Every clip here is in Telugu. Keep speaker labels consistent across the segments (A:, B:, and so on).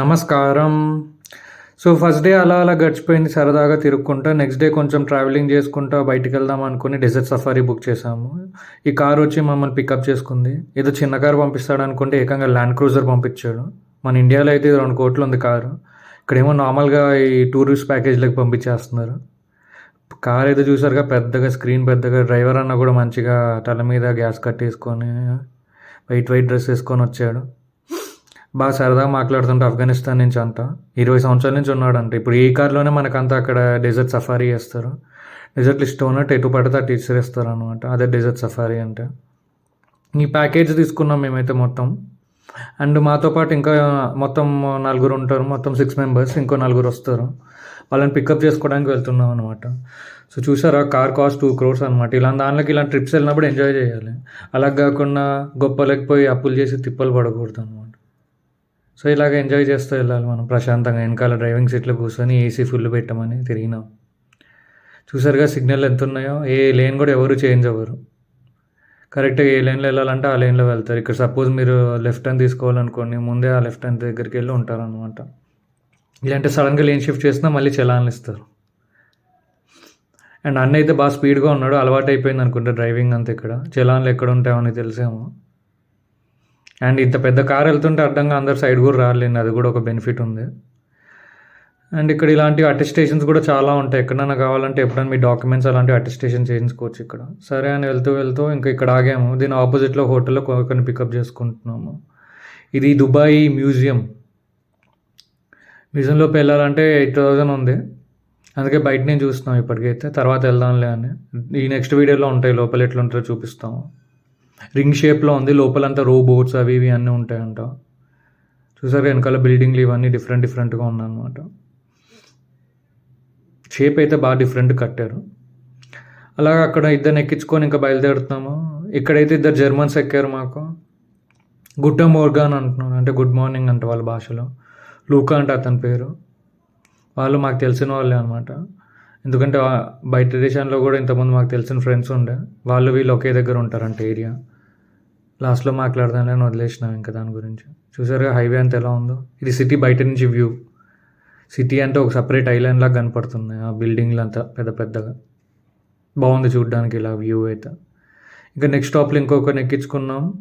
A: నమస్కారం. సో ఫస్ట్ డే అలా అలా గడిచిపోయింది సరదాగా తిరుక్కుంటా. నెక్స్ట్ డే కొంచెం ట్రావెలింగ్ చేసుకుంటా బయటికి వెళ్దాం అనుకుని డెజర్ట్ సఫారీ బుక్ చేసాము ఈ కార్ వచ్చి మమ్మల్ని పికప్ చేసుకుంది. ఏదో చిన్న కార్ పంపిస్తాడు అనుకుంటే ఏకంగా ల్యాండ్ క్రూజర్ పంపించాడు. మన ఇండియాలో అయితే రెండు కోట్లు ఉంది కారు. ఇక్కడేమో నార్మల్గా ఈ టూరిస్ట్ ప్యాకేజ్లకు పంపించేస్తున్నారు. కార్ అయితే చూసారుగా పెద్దగా స్క్రీన్ పెద్దగా డ్రైవర్ అన్న కూడా మంచిగా తల మీద గ్యాస్ కట్టేసుకొని వైట్ వైట్ డ్రెస్ వేసుకొని వచ్చాడు. బాగా సరదాగా మాట్లాడుతుంటే ఆఫ్ఘనిస్తాన్ నుంచి అంతా. ఇరవై సంవత్సరాల నుంచి ఉన్నాడంట. ఇప్పుడు ఈ కార్లోనే మనకంతా అక్కడ డెజర్ట్ సఫారీ చేస్తారు. డెజర్ట్ లిస్ట్ ఉన్నట్టు ఎటు పడితే అటు ఇస్తారు అనమాట అదే డెజర్ట్ సఫారీ అంటే. ఈ ప్యాకేజ్ తీసుకున్నాం మేమైతే మొత్తం. అండ్ మాతో పాటు ఇంకా మొత్తం నలుగురు ఉంటారు. మొత్తం సిక్స్ మెంబర్స్ ఇంకో నలుగురు వస్తారు. వాళ్ళని పికప్ చేసుకోవడానికి వెళ్తున్నాం అనమాట సో చూసారా కార్ కాస్ట్ టూ క్రోర్స్ అనమాట ఇలా దానిలోకి ఇలాంటి ట్రిప్స్ వెళ్ళినప్పుడు ఎంజాయ్ చేయాలి. అలా కాకుండా గొప్పలకి పోయి అప్పులు చేసి తిప్పలు పడకూడదు అనమాట సో ఇలాగ ఎంజాయ్ చేస్తూ వెళ్ళాలి మనం ప్రశాంతంగా. వెనకాల డ్రైవింగ్ సీట్లో కూర్చొని ఏసీ ఫుల్ పెట్టమని తిరిగినాం. చూసారుగా సిగ్నల్ ఎంత ఉన్నాయో ఏ లేన్ కూడా ఎవరు చేంజ్ అవ్వరు. కరెక్ట్గా ఏ లైన్లో వెళ్ళాలంటే ఆ లైన్లో వెళ్తారు. ఇక్కడ సపోజ్ మీరు లెఫ్ట్ హ్యాండ్ తీసుకోవాలనుకోండి ముందే ఆ లెఫ్ట్ హ్యాండ్ దగ్గరికి వెళ్ళి ఉంటారనమాట ఇలాంటి సడన్గా లేన్ షిఫ్ట్ చేసినా మళ్ళీ చలాన్లు ఇస్తారు. అండ్ అన్న అయితే బాగా స్పీడ్గా ఉన్నాడు అలవాటు అయిపోయింది అనుకుంటా డ్రైవింగ్ అంతా ఇక్కడ. చలాన్లు ఎక్కడ ఉంటాయో అని తెలిసేమో. అండ్ ఇంత పెద్ద కార్ వెళ్తుంటే అడ్డంగా అందరు సైడ్ కూడా రాలేండి. అది కూడా ఒక బెనిఫిట్ ఉంది. అండ్ ఇక్కడ ఇలాంటి అటెస్టేషన్స్ కూడా చాలా ఉంటాయి. ఎక్కడైనా కావాలంటే ఎప్పుడైనా మీ డాక్యుమెంట్స్ అలాంటి అటెస్టేషన్ చేయించుకోవచ్చు ఇక్కడ. సరే అని వెళ్తూ వెళ్తూ ఇంకా ఇక్కడ ఆగాము. దీని ఆపోజిట్లో హోటల్లో కొన్ని పికప్ చేసుకుంటున్నాము. ఇది దుబాయ్ మ్యూజియం. మ్యూజియంలోకి వెళ్ళాలంటే ఎయిట్ థౌజండ్ ఉంది. అందుకే బయట నేను చూస్తున్నాం ఇప్పటికైతే. తర్వాత వెళ్దాంలే అని. ఈ నెక్స్ట్ వీడియోలో ఉంటాయి. లోపల ఎట్లా ఉంటారో చూపిస్తాము. రింగ్ షేప్లో ఉంది. లోపలంతా రో బోట్స్ అవి ఇవి అన్నీ ఉంటాయంట. చూసారు వెనకాల బిల్డింగ్లు ఇవన్నీ డిఫరెంట్ డిఫరెంట్గా ఉన్నాయన్నమాట. షేప్ అయితే బాగా డిఫరెంట్ కట్టారు. అలాగే అక్కడ ఇద్దరిని ఎక్కించుకొని ఇంకా బయలుదేరుతున్నాము. ఇక్కడైతే ఇద్దరు జర్మన్స్ ఎక్కారు మాకు. గుడ్ మోర్గాన్ అంటున్నాను అంటే గుడ్ మార్నింగ్ అంట వాళ్ళ భాషలో. లూకా అంటే అతని పేరు. వాళ్ళు మాకు తెలిసిన వాళ్ళే అనమాట ఎందుకంటే బయట దేశంలో కూడా ఇంతకుముందు మాకు తెలిసిన ఫ్రెండ్స్ ఉండే. వాళ్ళు వీళ్ళు ఒకే దగ్గర ఉంటారంట ఏరియా. లాస్ట్లో మాట్లాడదానని వదిలేసినాం ఇంకా దాని గురించి. చూసారుగా హైవే అంత ఎలా ఉందో? ఇది సిటీ బయట నుంచి వ్యూ. సిటీ అంటే ఒక సపరేట్ ఐలాండ్ లాగా కనపడుతుంది ఆ బిల్డింగ్లు అంతా పెద్ద పెద్దగా. బాగుంది చూడడానికి ఇలా వ్యూ అయితే. ఇంకా నెక్స్ట్ స్టాప్లో ఇంకొకరిని ఎక్కించుకున్నాం.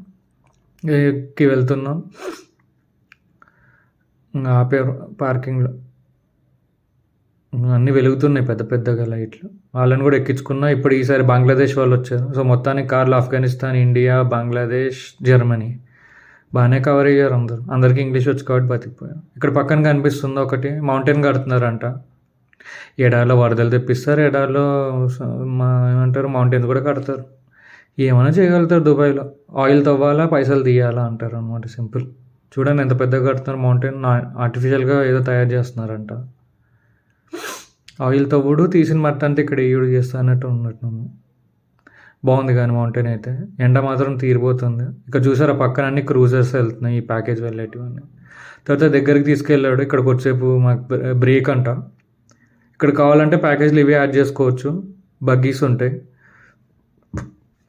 A: ఎక్కి వెళ్తున్నాం. ఆపేరు పార్కింగ్లో అన్నీ వెలుగుతున్నాయి పెద్ద పెద్దగా లైట్లు. వాళ్ళని కూడా ఎక్కించుకున్నా. ఇప్పుడు ఈసారి బంగ్లాదేశ్ వాళ్ళు వచ్చారు. సో మొత్తానికి కార్లు ఆఫ్ఘనిస్తాన్ ఇండియా బంగ్లాదేశ్ జర్మనీ. బాగానే కవర్ అయ్యారు అందరు. అందరికీ ఇంగ్లీష్ వచ్చి కాబట్టి బతికిపోయారు ఇక్కడ పక్కన కనిపిస్తుంది ఒకటి మౌంటైన్ కడుతున్నారంట. ఎడారిలో వరదలు తెప్పిస్తారు ఎడారిలో మా ఏమంటారు మౌంటైన్స్ కూడా కడతారు. ఏమైనా చేయగలుగుతారు దుబాయ్లో. ఆయిల్ తవ్వాలా పైసలు తీయాలా అంటారు అనమాట సింపుల్. చూడండి ఎంత పెద్దగా కడుతున్నారు. మౌంటైన్ ఆర్టిఫిషియల్గా ఏదో తయారు చేస్తున్నారంట. ఆయిల్ తవ్వుడు తీసిన మట్టి అంటే ఇక్కడ ఏడు చేస్తా అన్నట్టు ఉన్నట్టు బాగుంది కానీ మౌంటైన్ అయితే. ఎండ మాత్రం తీరిపోతుంది. ఇక్కడ చూసారా పక్కన అన్ని క్రూజర్స్ వెళ్తున్నాయి ఈ ప్యాకేజ్ వెళ్ళేటివన్నీ. తర్వాత దగ్గరికి తీసుకెళ్ళాడు ఇక్కడ కొద్దిసేపు మాకు బ్రేక్ అంట. ఇక్కడ కావాలంటే ప్యాకేజ్లు ఇవే యాడ్ చేసుకోవచ్చు. బగ్గీస్ ఉంటాయి.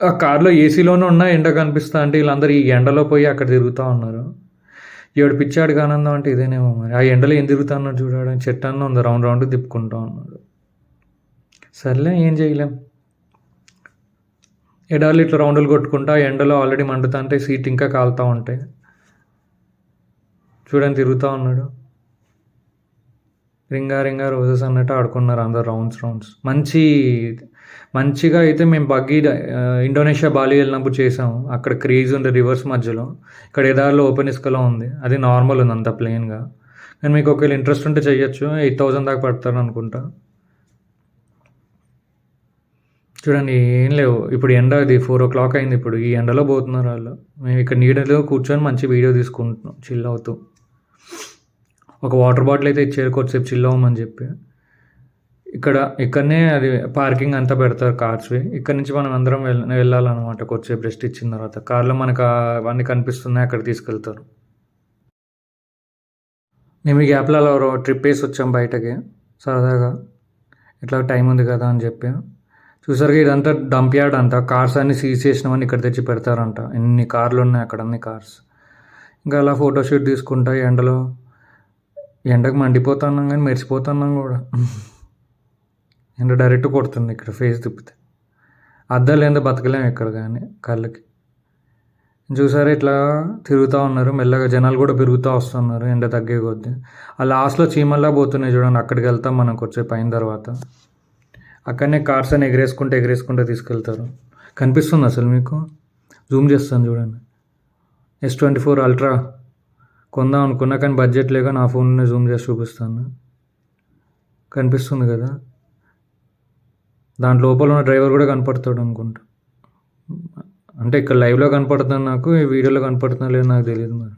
A: ఆ కార్లో ఏసీలోనే ఉన్న ఎండ కనిపిస్తా అంటే వీళ్ళందరూ ఈ ఎండలో పోయి అక్కడ తిరుగుతూ ఉన్నారు. ఏడు పిచ్చాడికి ఆనందం అంటే ఇదేనేమో మరి. ఆ ఎండలో ఏం తిరుగుతానో ఉన్నాడు చూడాడు చెట్టు అన్న ఉంది. రౌండ్ రౌండ్ తిప్పుకుంటా ఉన్నాడు సర్లే ఏం చేయలేం. ఎడాలు ఇట్లా రౌండ్లు కొట్టుకుంటా ఎండలో ఆల్రెడీ మండుతా అంటే సీట్ ఇంకా కాలుతూ ఉంటాయి చూడండి తిరుగుతూ ఉన్నాడు. రింగా రింగా రోజెస్ అన్నట్టు ఆడుకున్నారు అందరు రౌండ్స్ రౌండ్స్. మంచి మంచిగా అయితే మేము బగ్గీ ఇండోనేషియా బాలి వెళ్ళినప్పుడు చేసాము. అక్కడ క్రేజ్ ఉండే రివర్స్ మధ్యలో. ఇక్కడ ఎదారిలో ఓపెన్ ఇసుకలో ఉంది. అది నార్మల్ ఉంది అంత ప్లెయిన్గా. నేను మీకు ఒకవేళ ఇంట్రెస్ట్ ఉంటే చెయ్యొచ్చు. ఎయిట్ థౌజండ్ దాకా పడతాను అనుకుంటా. చూడండి ఏం లేవు. ఇప్పుడు ఎండ అది ఫోర్ ఓ క్లాక్ అయింది ఇప్పుడు. ఈ ఎండలో పోతున్నారు వాళ్ళు. మేము ఇక్కడ నీడలో కూర్చొని మంచి వీడియో తీసుకుంటున్నాం. చిల్ అవుతూ. ఒక వాటర్ బాటిల్ అయితే ఇచ్చారు కొద్దిసేపు చిల్ అవ్వమని చెప్పి. ఇక్కడ ఇక్కడనే అది పార్కింగ్ అంతా పెడతారు కార్స్వి ఇక్కడ నుంచి మనం అందరం వెళ్ళ వెళ్ళాలన్నమాట. కొద్దిసేపు రెస్ట్ ఇచ్చిన తర్వాత. కార్లో మనకు అవన్నీ కనిపిస్తున్నాయి అక్కడ తీసుకెళ్తారు. మేము ఈ గ్యాప్లో అలా ట్రిప్ వేసి వచ్చాం బయటకి. సరదాగా. ఇట్లా టైం ఉంది కదా అని చెప్పి. చూసారుగా ఇదంతా డంప్ యార్డ్ అంట కార్స్ అన్ని సీజ్ చేసినవన్నీ ఇక్కడ తెచ్చి పెడతారంట. ఎన్ని కార్లు ఉన్నాయి అక్కడ అన్ని కార్స్. ఇంకా అలా ఫోటోషూట్ తీసుకుంటా ఎండలో. ఎండకు మండిపోతున్నాం కానీ మెరిసిపోతున్నాం కూడా. ఎండ డైరెక్ట్ కొడుతుంది ఇక్కడ ఫేస్ తిప్పితే. అద్దాలు ఏందో బతకలేము ఇక్కడ కానీ కళ్ళకి. చూసారు ఇట్లా తిరుగుతూ ఉన్నారు మెల్లగా జనాలు కూడా పెరుగుతూ వస్తున్నారు ఎండ తగ్గే కొద్దీ. ఆ లాస్ట్లో చీమల్లా పోతున్నాయి చూడండి అక్కడికి వెళ్తాం మనకు వచ్చే పైన తర్వాత. అక్కడనే కార్స్ అని ఎగరేసుకుంటే ఎగరేసుకుంటే తీసుకెళ్తారు. కనిపిస్తుంది అసలు మీకు? జూమ్ చేస్తాను చూడండి. ఎస్ ట్వంటీ ఫోర్ అల్ట్రా కొందాం అనుకున్నా కానీ బడ్జెట్ లేక నా ఫోన్నే జూమ్ చేసి చూపిస్తాను. కనిపిస్తుంది కదా? దాని లోపల ఉన్న డ్రైవర్ కూడా కనపడతాడు అనుకుంటా. అంటే ఇక్కడ లైవ్లో కనపడుతుంది నాకు ఈ వీడియోలో కనపడుతుందో లేదో నాకు తెలియదు మరి.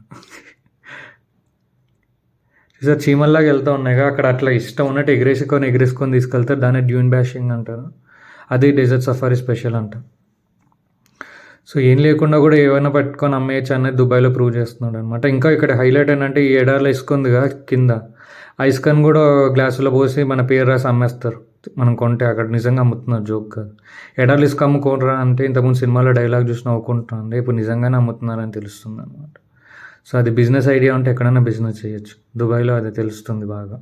A: చూసారు చీమల్లాగా వెళ్తూ ఉన్నాయి అక్కడ అట్లా ఇష్టం ఉన్నట్టు ఎగిరేసుకొని ఎగరేసుకొని తీసుకెళ్తారు దాన్ని డ్యూన్ బ్యాషింగ్ అంటారు. అది డెజర్ట్ సఫారీ స్పెషల్ అంట. సో ఏం లేకుండా కూడా ఏమైనా పట్టుకొని అమ్మేయచ్చు అనేది దుబాయ్లో ప్రూవ్ చేస్తున్నాడు అనమాట ఇంకా ఇక్కడ హైలైట్ ఏంటంటే ఈ ఎడార్లో ఇసుకుందిగా కింద. ఆ కూడా గ్లాసులో పోసి మన పేరు రాసి అమ్మేస్తారు. మనం కొంటే అక్కడ నిజంగా అమ్ముతున్నారు జోక్ కాదు. ఎడార్లు ఇసుక అమ్ముకోనరా అంటే ఇంతకుముందు సినిమాలో డైలాగ్ చూసి నవ్వుకుంటాను ఇప్పుడు నిజంగానే అమ్ముతున్నారని తెలుస్తుంది అనమాట సో అది బిజినెస్ ఐడియా ఉంటే ఎక్కడైనా బిజినెస్ చేయొచ్చు. దుబాయ్లో అది తెలుస్తుంది బాగా.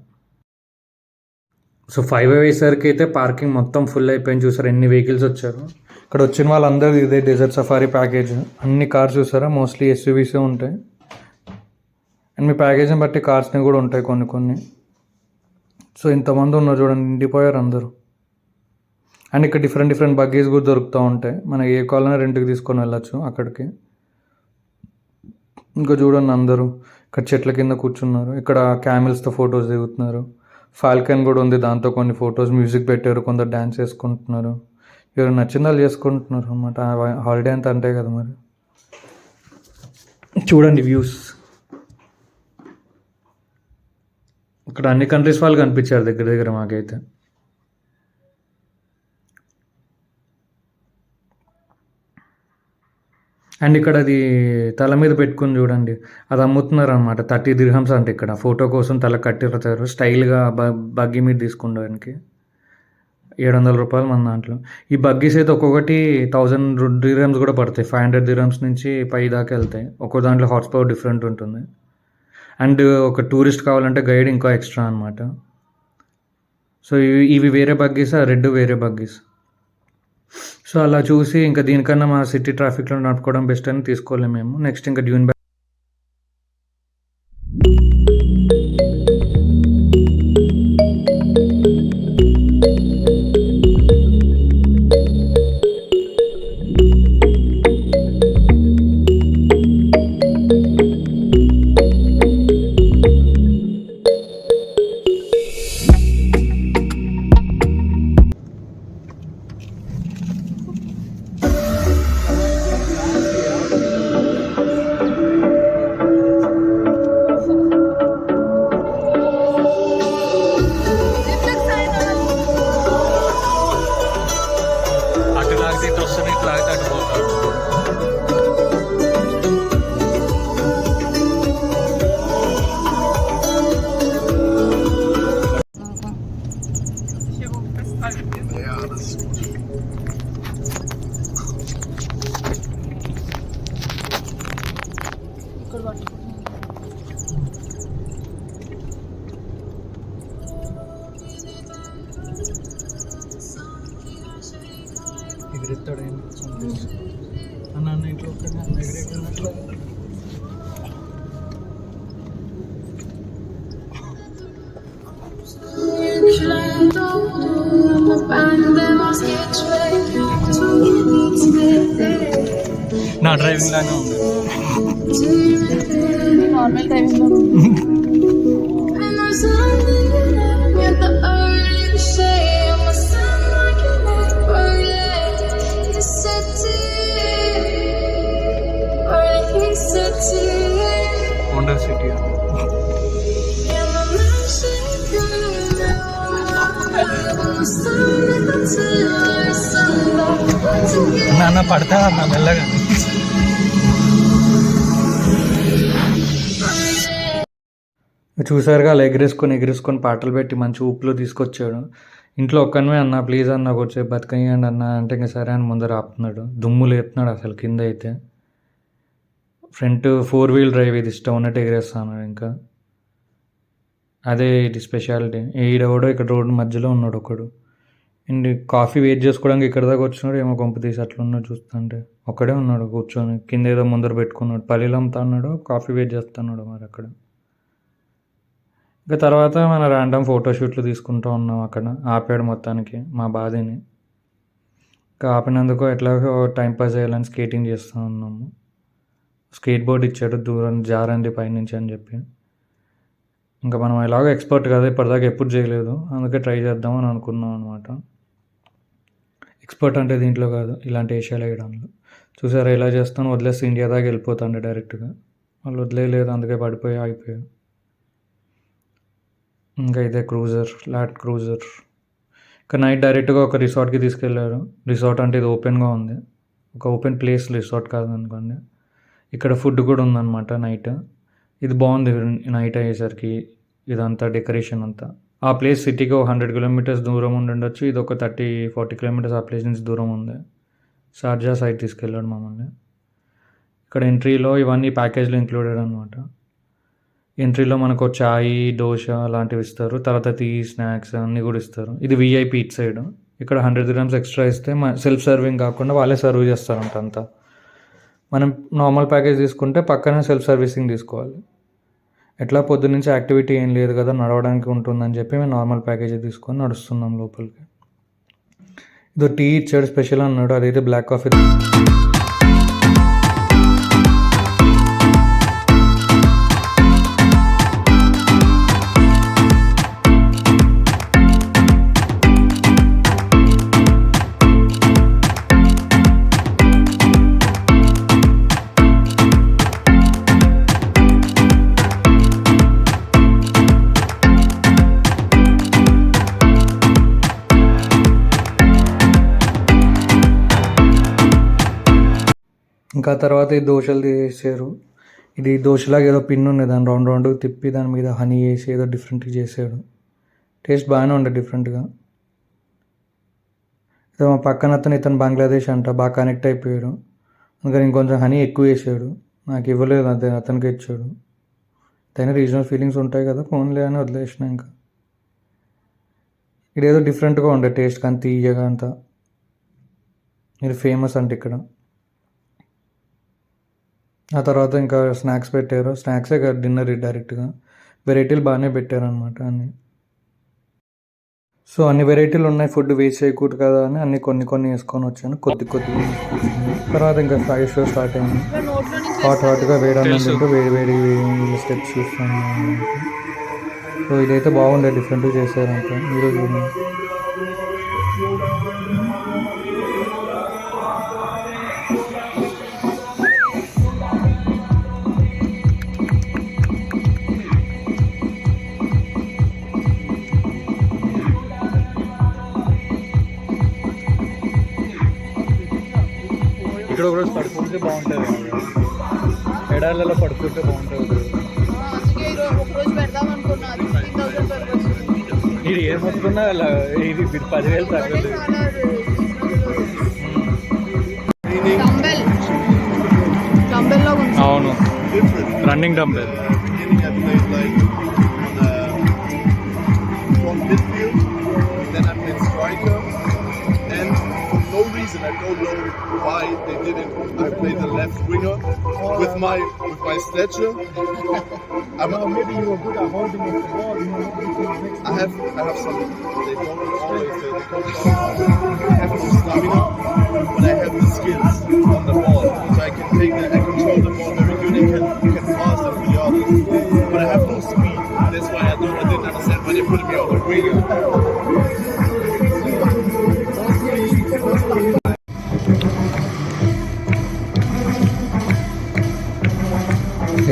A: సో ఫైవ్ అయ్యేసరికి అయితే పార్కింగ్ మొత్తం ఫుల్ అయిపోయింది. చూసారు ఎన్ని వెహికల్స్ వచ్చారు? ఇక్కడ వచ్చిన వాళ్ళందరూ ఇదే డెజర్ట్ సఫారీ ప్యాకేజ్ అన్ని కార్స్ చూసారా? మోస్ట్లీ ఎస్యూవీసే ఉంటాయి. అండ్ మీ ప్యాకేజ్ని బట్టి కార్స్ని కూడా ఉంటాయి కొన్ని కొన్ని. సో ఇంతమంది ఉన్నారు చూడండి నిండిపోయారు అందరూ. అండ్ ఇక్కడ డిఫరెంట్ డిఫరెంట్ బగ్గీస్ కూడా దొరుకుతూ ఉంటాయి. మనం ఏ కాలనీ రెంట్కి తీసుకొని వెళ్ళచ్చు అక్కడికి. ఇంకా చూడండి అందరూ. ఇక్కడ చెట్ల కింద కూర్చున్నారు. ఇక్కడ క్యామిల్స్తో ఫొటోస్ దిగుతున్నారు. ఫాల్కన్ కూడా ఉంది దాంతో కొన్ని ఫొటోస్ మ్యూజిక్ పెట్టారు కొందరు డ్యాన్స్ చేసుకుంటున్నారు. ఎవరు నచ్చింది వాళ్ళు చేసుకుంటున్నారు అనమాట హాలిడే అంతా అంటే కదా మరి. చూడండి వ్యూస్ ఇక్కడ అన్ని కంట్రీస్ వాళ్ళు కనిపించారు దగ్గర దగ్గర మాకైతే. అండ్ ఇక్కడ అది తల మీద పెట్టుకుని చూడండి అది అమ్ముతున్నారు అనమాట థర్టీ దిర్హమ్స్ అంటే ఇక్కడ. ఫోటో కోసం తల కట్టిరుతారు. స్టైల్గా బ బగ్గీ మీద తీసుకోవడానికి ఏడు వందల రూపాయలు మన దాంట్లో. ఈ బగ్గీస్ అయితే ఒక్కొక్కటి థౌజండ్ దిరమ్స్ కూడా పడతాయి. ఫైవ్ హండ్రెడ్ దిరమ్స్ నుంచి పై దాకా వెళ్తాయి. ఒక్కో దాంట్లో హార్స్ పవర్ డిఫరెంట్ ఉంటుంది. అండ్ ఒక టూరిస్ట్ కావాలంటే గైడ్ ఇంకా ఎక్స్ట్రా అనమాట సో ఇవి ఇవి వేరే బగ్గీస్ ఆ రెడ్ వేరే బగ్గీస్. సో అలా చూసి ఇంకా దీనికన్నా మా సిటీ ట్రాఫిక్లో నడుపుకోవడం బెస్ట్ అని తీసుకోలేము మేము. నెక్స్ట్ ఇంకా డ్యూన్ నా డ్రైవింగ్ లానే ఉంది
B: నార్మల్ టైంలో
A: హోండా నాన్న పడతా అన్న మెల్లగా. చూసారుగా అలా ఎగిరేసుకొని ఎగిరేసుకొని పాటలు పెట్టి మంచి ఊపులో తీసుకొచ్చాడు. ఇంట్లో ఒక్కనివే అన్న ప్లీజ్ అన్న వచ్చే బతకయ్యండి అన్న అంటే ఇంకా సరే అని ముందర ఆపుతున్నాడు. దుమ్ము లేపుతున్నాడు అసలు కింద అయితే. ఫ్రంట్ ఫోర్ వీల్ డ్రైవ్ ఇది ఇష్టం ఉన్నట్టు ఎగిరేస్తాను ఇంకా. అదే ఇది స్పెషాలిటీ ఈడెవడో ఇక్కడ రోడ్డు మధ్యలో ఉన్నాడు ఒకడు. అండ్ కాఫీ వెయిట్ చేసుకోవడానికి ఇక్కడ దాకా వచ్చినాడు ఏమో కొంప తీసి అట్లున్నాడు చూస్తుంటే. ఒక్కడే ఉన్నాడు కూర్చొని. కింద ఏదో ముందర పెట్టుకున్నాడు. పల్లీలు అమ్ముతా అన్నాడు కాఫీ వెయిట్ చేస్తున్నాడు మరి అక్కడ. ఇంకా తర్వాత మన ర్యాండమ్ ఫోటోషూట్లు తీసుకుంటూ ఉన్నాం అక్కడ. ఆపాడు మొత్తానికి మా బాధని. ఇంకా ఆపినందుకు ఎట్లాగో టైంపాస్ చేయాలని స్కేటింగ్ చేస్తూ ఉన్నాము. స్కేట్ బోర్డ్ ఇచ్చాడు దూరం జారండి పైనుంచి అని చెప్పి. ఇంకా మనం ఎలాగో ఎక్స్పర్ట్ కదా ఇప్పటిదాకా ఎప్పుడు చేయలేదు. అందుకే ట్రై చేద్దాం అని అనుకున్నాం అనమాట ఎక్స్పర్ట్ అంటే దీంట్లో కాదు ఇలాంటి ఏషియాలో వేయడంలో. చూసారా ఇలా చేస్తాను వదిలేస్తే ఇండియా దాకా వెళ్ళిపోతాండి డైరెక్ట్గా వాళ్ళు వదిలేయలేదు అందుకే పడిపోయి ఆగిపోయా ఇంకా ఇదే క్రూజర్ లాట్ క్రూజర్ ఇంకా నైట్ డైరెక్ట్గా ఒక రిసార్ట్కి తీసుకెళ్ళారు రిసార్ట్ అంటే ఇది ఓపెన్గా ఉంది. ఒక ఓపెన్ ప్లేస్ రిసార్ట్ కాదు అనుకోండి ఇక్కడ ఫుడ్ కూడా ఉందన్నమాట నైట్ ఇది బాగుంది నైట్ అయ్యేసరికి. ఇదంతా డెకరేషన్ అంతా. ఆ ప్లేస్ సిటీకి ఒక హండ్రెడ్ కిలోమీటర్స్ దూరం ఉండి ఉండొచ్చు. ఇది ఒక థర్టీ ఫార్టీ కిలోమీటర్స్ ఆ ప్లేస్ నుంచి దూరం ఉంది. షార్జా సైడ్ తీసుకెళ్ళాడు మమ్మల్ని. ఇక్కడ ఎంట్రీలో ఇవన్నీ ప్యాకేజ్లో ఇంక్లూడెడ్ అనమాట ఎంట్రీలో మనకు చాయ్ దోశ అలాంటివి ఇస్తారు. తర్వాత టీ స్నాక్స్ అన్నీ కూడా ఇస్తారు. ఇది విఐపి ఇట్ సైడ్. ఇక్కడ హండ్రెడ్ గ్రామ్స్ ఎక్స్ట్రా ఇస్తే సెల్ఫ్ సర్వింగ్ కాకుండా వాళ్ళే సర్వ్ చేస్తారంట అంతా. మనం నార్మల్ ప్యాకేజ్ తీసుకుంటే పక్కనే సెల్ఫ్ సర్వీసింగ్ తీసుకోవాలి. ఎట్లా పొద్దున్నుంచి యాక్టివిటీ ఏం లేదు కదా నడవడానికి ఉంటుందని చెప్పి మేము నార్మల్ ప్యాకేజీ తీసుకొని నడుస్తున్నాం లోపలికి. ఇదో టీ ఇచ్చాడు స్పెషల్ అన్నాడు అదైతే బ్లాక్ కాఫీ ఇంకా తర్వాత ఈ దోశలు తీసేసారు ఇది దోశలాగా ఏదో పిన్ ఉంది దాని రౌండ్ రౌండ్ తిప్పి దాని మీద హనీ వేసి ఏదో డిఫరెంట్గా చేసాడు టేస్ట్ బాగానే ఉండే డిఫరెంట్గా ఇదో మా పక్కన అతను ఇతను బంగ్లాదేశ్ అంట బాగా కనెక్ట్ అయిపోయాడు. అందుకని ఇంకొంచెం హనీ ఎక్కువ వేసాడు. నాకు ఇవ్వలేదు అదే అతనికి ఇచ్చాడు. తైన రీజనల్ ఫీలింగ్స్ ఉంటాయి కదా ఫోన్లే అని వదిలేసిన ఇంకా. ఇదేదో డిఫరెంట్గా ఉండే టేస్ట్ కానీ తీయగా అంతా. మీరు ఫేమస్ అంటే ఇక్కడ. ఆ తర్వాత ఇంకా స్నాక్స్ పెట్టారు. స్నాక్సే కాదు డిన్నర్ డైరెక్ట్గా. వెరైటీలు బాగానే పెట్టారు అనమాట అన్ని. సో అన్ని వెరైటీలు ఉన్నాయి. ఫుడ్ వేస్ట్ చేయకూడదు కదా అని అన్ని కొన్ని కొన్ని వేసుకొని వచ్చాను. కొద్ది కొద్ది తర్వాత ఇంకా ఫైవ్ షో స్టార్ట్ అయింది. హాట్ హాట్గా వేడి అన్నం తింటూ వేడి వేడి స్టెప్స్ చూస్తాను. సో ఇదైతే బాగుండే డిఫరెంట్గా చేశారంట ఈరోజు ఇక్కడ ఒకరోజు పడుకుంటే బాగుంటుంది. ఎడార్లలో పడుకుంటే బాగుంటుంది. ఇది ఏం వస్తున్నా అలా ఇది పదివేలు తగ్గదు.
B: డంబెల్ డంబెల్లో ఉంది.
A: అవును.
C: Running dumbbell don't know why they didn't. I played the left winger with my with my stature. I'm, maybe you were good at holding the ball. I have I have some. They don't always they don't I have no stamina, but I have the skills on the ball, so I can take the I control the ball very good. I can I can pass and be honest, but I have no speed. That's why I don't I didn't understand why they put me on the winger.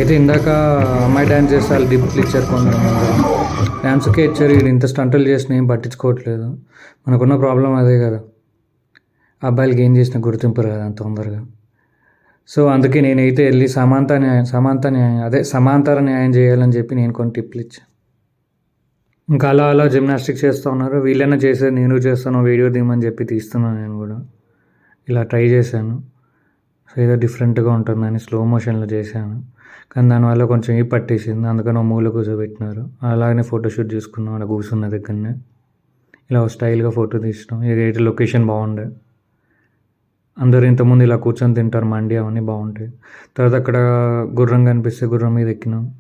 A: అయితే ఇందాక అమ్మాయి డ్యాన్స్ చేస్తే వాళ్ళు డిప్లు ఇచ్చారు కొంతమంది డ్యాన్స్కే ఇచ్చారు ఇది ఇంత స్టంటలు చేసిన ఏం పట్టించుకోవట్లేదు. మనకున్న ప్రాబ్లం అదే కదా. అబ్బాయిలకి ఏం చేసినా గుర్తింపు కదా అంత తొందరగా. సో అందుకే నేనైతే వెళ్ళి సమాంత న్యాయం సమాంత న్యాయం అదే సమాంతర న్యాయం చేయాలని చెప్పి నేను కొన్ని టిప్లు ఇచ్చాను. ఇంకా అలా అలా జిమ్నాస్టిక్స్ చేస్తూ ఉన్నారు. వీళ్ళైనా చేసేది నేను చేస్తాను వీడియో తీయమని చెప్పి తీస్తున్నాను నేను కూడా. ఇలా ట్రై చేశాను. సో ఏదో డిఫరెంట్గా ఉంటుందని స్లో మోషన్లో చేశాను. కానీ దానివల్ల కొంచెం ఈ పట్టేసింది. అందుకని ఒక మూల కూర్చోబెట్టినారు. అలాగనే ఫోటోషూట్ చేసుకున్నాం అక్కడ కూర్చున్న దగ్గరనే. ఇలా స్టైల్గా ఫోటో తీసినాం. ఇక ఎయిట్ లొకేషన్ బాగుండే. అందరు ఇంతకుముందు ఇలా కూర్చొని తింటారు. మండి అవన్నీ బాగుంటాయి. తర్వాత అక్కడ గుర్రం కనిపిస్తే గుర్రం మీద ఎక్కినాం.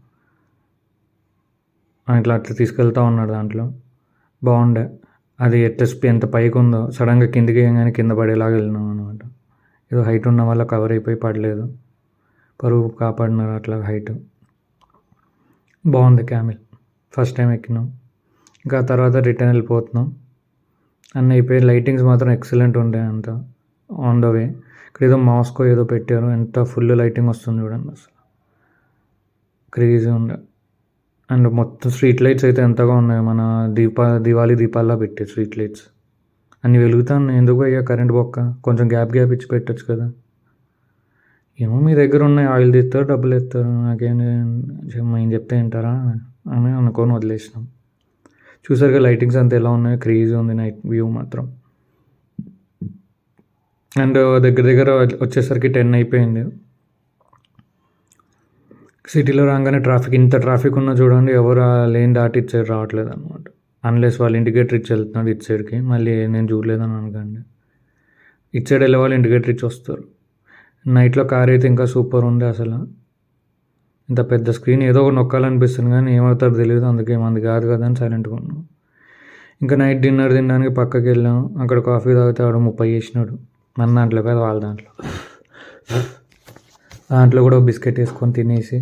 A: ఆ, ఇట్లా అట్లా తీసుకెళ్తా ఉన్నాడు దాంట్లో. బాగుండే. అది ఎట్ఎస్పి ఎంత పైకి ఉందో సడన్గా కిందికి వేయగానే కింద పడేలాగా వెళ్ళినాం అనమాట ఏదో హైట్ ఉన్న వల్ల కవర్ అయిపోయి పడలేదు. పరువు కాపాడినారు అట్లా హైట్ బాగుంది క్యామిల్ ఫస్ట్ టైం ఎక్కినాం. ఇంకా తర్వాత రిటర్న్ వెళ్ళిపోతున్నాం. అన్నీ అయిపోయి లైటింగ్స్ మాత్రం ఎక్సలెంట్ ఉండే అంత. ఆన్ ద వే ఇక్కడ ఏదో మాస్కో ఏదో పెట్టారు. ఎంత ఫుల్ లైటింగ్ వస్తుంది చూడండి అసలు. క్రేజీ ఉండే. అండ్ మొత్తం స్ట్రీట్ లైట్స్ అయితే ఎంతగా ఉన్నాయి. మన దీపా దివాళీ దీపాల్లో పెట్టే స్ట్రీట్ లైట్స్ అన్నీ వెలుగుతాను ఎందుకు అయ్యా? కరెంట్ బొక్క. కొంచెం గ్యాప్ గ్యాప్ ఇచ్చి పెట్టచ్చు కదా. ఏమో మీ దగ్గర ఉన్నాయి ఆయిల్ తీస్తారు డబ్బులు ఇస్తారు నాకేం మేము చెప్తే వింటారా అని అనుకొని వదిలేసినాం. చూసారుగా లైటింగ్స్ అంతా ఎలా ఉన్నాయో క్రేజీ ఉంది నైట్ వ్యూ మాత్రం. అండ్ దగ్గర దగ్గర వచ్చేసరికి టెన్ అయిపోయింది. సిటీలో రాగానే ట్రాఫిక్ ఇంత ట్రాఫిక్ ఉన్నా చూడండి ఎవరు లేని దాటి ఇటు సైడ్ రావట్లేదు అనమాట అన్లెస్ వాళ్ళు ఇండికేటర్ ఇచ్చి వెళ్తున్నాడు ఇటు సైడ్కి మళ్ళీ నేను చూడలేదని అనకండి. ఇటు సైడ్ వెళ్ళే వాళ్ళు ఇండికేటర్ ఇచ్చి వస్తారు. నైట్లో కార్ అయితే ఇంకా సూపర్ ఉంది అసలు. ఇంత పెద్ద స్క్రీన్ ఏదో ఒకటి నొక్కాలనిపిస్తుంది కానీ ఏమవుతారో తెలియదు అందుకే మంది కాదు కదా అని సైలెంట్గా ఉన్నాం. ఇంకా నైట్ డిన్నర్ తినడానికి పక్కకి వెళ్ళాం. అక్కడ కాఫీ తాగితే ఆడు ముప్పై చేసినాడు. మన దాంట్లో కాదు వాళ్ళ దాంట్లో. దాంట్లో కూడా ఒక బిస్కెట్ వేసుకొని తినేసి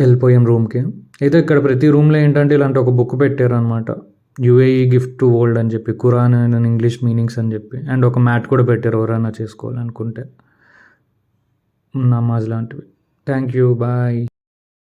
A: వెళ్ళిపోయాం రూమ్కి అయితే ఇక్కడ ప్రతి రూమ్లో ఏంటంటే ఇలాంటి ఒక బుక్ పెట్టారనమాట యుఏఈ గిఫ్ట్ టు వరల్డ్ అని చెప్పి ఖురాన్ అండ్ ఇంగ్లీష్ మీనింగ్స్ అని చెప్పి. అండ్ ఒక మ్యాట్ కూడా పెట్టారు ఎవరైనా చేసుకోవాలనుకుంటే. నమాజ్ లాంటివి థ్యాంక్ యూ బాయ్